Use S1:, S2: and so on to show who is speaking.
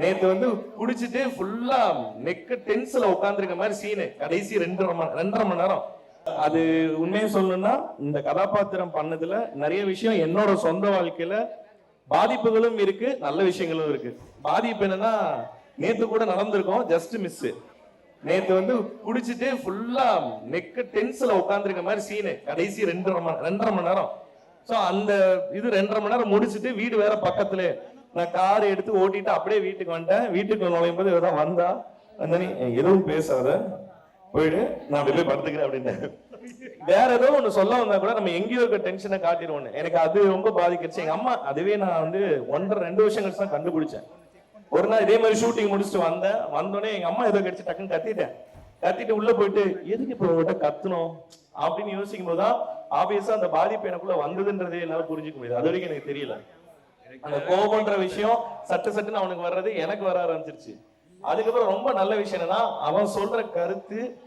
S1: நேத்து வந்து குடிச்சிட்டு ஃபுல்லா நெக்கு டென்ஸ்ல உட்காந்துருக்க மாதிரி சீனு கடைசி ரெண்டரை மணி ரெண்டரை மணி நேரம். அது உண்மையை சொல்லணும்னா இந்த கதாபாத்திரம் பண்ணதுல நிறைய விஷயம் என்னோட சொந்த வாழ்க்கையில பாதிப்புகளும் இருக்கு நல்ல விஷயங்களும் இருக்கு. பாதிப்பு என்னன்னா நேத்து கூட நடந்திருக்கோம் ஜஸ்ட் மிஸ் நேத்து வந்து குடிச்சிட்டு ஃபுல்லா நெக்கு டென்ஸ்ல உட்காந்துருக்க மாதிரி சீனு கடைசி ரெண்டரை மணி ரெண்டரை மணி நேரம். சோ அந்த இது ரெண்டரை மணி நேரம் முடிச்சிட்டு வீடு வேற பக்கத்துல நான் கார் எடுத்து ஓட்டிட்டு அப்படியே வீட்டுக்கு வந்துட்டேன். வீட்டுக்கு நுழையும் போது இவதான் வந்தா. அந்த எதுவும் பேசாத. போயிடு நான் அப்படியே போய் படுத்துக்கிறேன் அப்படின்னு வேற ஏதோ ஒண்ணு சொல்ல வந்தா கூட நம்ம எங்கேயோ இருக்க டென்ஷனை காட்டிடுவோம் எனக்கு அது ரொம்ப பாதிக்கிடுச்சு. எங்க அம்மா அதுவே நான் வந்து ஒன்றரை ரெண்டு வருஷம் கழிச்சு தான் கண்டுபிடிச்சேன். ஒரு நாள் இதே மாதிரி ஷூட்டிங் முடிச்சுட்டு வந்தேன். வந்தோடனே எங்க அம்மா ஏதோ கிடைச்சு டக்குன்னு கத்திட்டேன். கத்திட்டு உள்ள போயிட்டு எதுக்கு இப்ப உங்ககிட்ட கத்தணும் அப்படின்னு யோசிக்கும் போதுதான் ஆபியஸா அந்த பாதிப்பு எனக்குள்ள வந்ததுன்றதே என்னால புரிஞ்சுக்க முடியாது. அது வரைக்கும் எனக்கு தெரியல. அந்த கோபம்ன்ற விஷயம் சட்டு சட்டுன்னு அவனுக்கு வர்றது எனக்கு வர ஆரம்பிச்சிருச்சு. அதுக்கப்புறம் ரொம்ப நல்ல விஷயம் என்னன்னா அவன் சொல்ற கருத்து